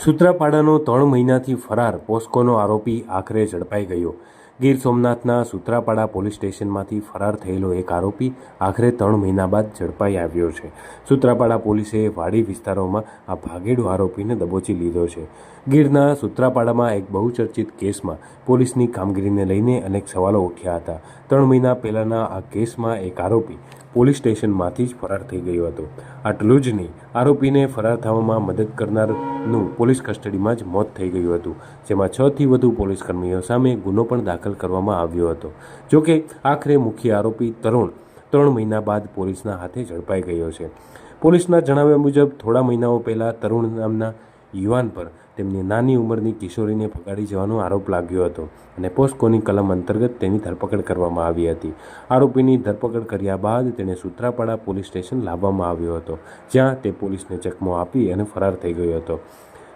સૂત્રાપાડાનો ત્રણ મહિનાથી ફરાર પોસ્કોનો આરોપી આખરે ઝડપાઈ ગયો. ગીર સોમનાથના સૂત્રાપાડા પોલીસ સ્ટેશનમાંથી ફરાર થયેલો એક આરોપી આખરે ત્રણ મહિના બાદ ઝડપાઈ આવ્યો છે. સૂત્રાપાડા પોલીસે વાડી વિસ્તારોમાં આ ભાગેડુ આરોપીને દબોચી લીધો છે. ગીરના સૂત્રાપાડામાં એક બહુચર્ચિત કેસમાં પોલીસની કામગીરીને લઈને અનેક સવાલો ઉઠ્યા હતા. ત્રણ મહિના પહેલાંના આ કેસમાં એક આરોપી પોલીસ સ્ટેશનમાંથી જ ફરાર થઈ ગયો હતો. આટલું જ નહીં આરોપીને ફરાર થવામાં મદદ કરનારનું પોલીસ કસ્ટડીમાં જ મોત થઈ ગયું હતું, જેમાં છથી વધુ પોલીસ કર્મીઓ સામે ગુનો પણ દાખલ કરવામાં આવ્યો હતો. જોકે, આખરે મુખ્ય આરોપી તરુણ ત્રણ મહિના બાદ પોલીસના હાથે ઝડપાઈ ગયો છે. પોલીસના જણાવ્યા મુજબ, થોડા મહિનાઓ પહેલાં તરુણ નામના યુવાન પર તેમની નાની ઉંમરની કિશોરીને ભગાડી જવાનો આરોપ લાગ્યો હતો અને પોસ્કોની કલમ અંતર્ગત તેની ધરપકડ કરવામાં આવી હતી. આરોપીની ધરપકડ કર્યા બાદ તેને સુત્રાપાડા પોલીસ સ્ટેશન લાવવામાં આવ્યો હતો, જ્યાં તે પોલીસને ચકમો આપી અને ફરાર થઈ ગયો હતો.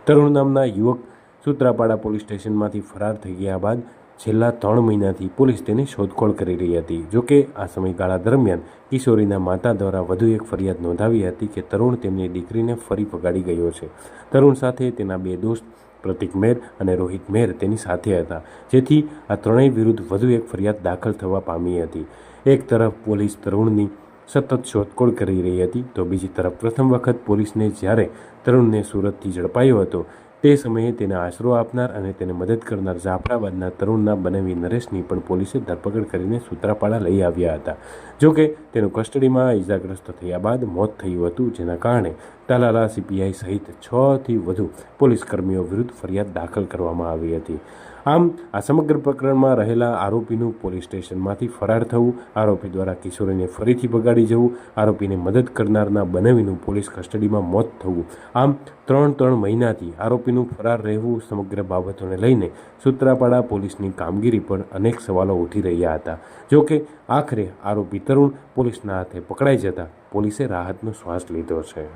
તરુણ નામના યુવક સુત્રાપાડા પોલીસ સ્ટેશનમાંથી ફરાર થઈ ગયા બાદ છેલ્લા ત્રણ મહિનાથી પોલીસ તેની શોધખોળ કરી રહી હતી. જોકે આ સમયગાળા દરમિયાન કિશોરીના માતા દ્વારા વધુ એક ફરિયાદ નોંધાવી હતી કે તરુણ તેમની દીકરીને ફરી પગાડી ગયો છે. તરુણ સાથે તેના બે દોસ્ત, પ્રતિક મેર અને રોહિત મેર, તેની સાથે હતા, જેથી આ ત્રણેય વિરુદ્ધ વધુ એક ફરિયાદ દાખલ થવા પામી હતી. એક તરફ પોલીસ તરુણની સતત શોધખોળ કરી રહી હતી, તો બીજી તરફ પ્રથમ વખત પોલીસને જ્યારે તરુણને સુરતથી ઝડપાયો હતો તે સમયે તેને આશરો આપનાર અને તેને મદદ કરનાર જાફરાબાદના તરુણના બનાવી નરેશની પણ પોલીસે ધરપકડ કરીને સૂત્રાપાડા લઈ આવ્યા હતા. જોકે તેનું કસ્ટડીમાં ઇજાગ્રસ્ત થયા બાદ મોત થયું હતું, જેના કારણે તાલાલા સીપીઆઈ સહિત છથી વધુ પોલીસ કર્મીઓ વિરુદ્ધ ફરિયાદ દાખલ કરવામાં આવી હતી. આમ, આ સમગ્ર પ્રકરણમાં રહેલા આરોપીનું પોલીસ સ્ટેશનમાંથી ફરાર થવું, આરોપી દ્વારા કિશોરીને ફરીથી બગાડી જવું, આરોપીને મદદ કરનારના બનાવીનું પોલીસ કસ્ટડીમાં મોત થવું, આમ ત્રણ ત્રણ મહિનાથી આરોપીનું ફરાર રહેવું સમગ્ર બાબતોને લઈને સૂત્રાપાડા પોલીસની કામગીરી પર અનેક સવાલો ઉઠી રહ્યા હતા. જોકે આખરે આરોપી તરુણ પોલીસના હાથે પકડાઈ જતા પોલીસે રાહતનો શ્વાસ લીધો છે.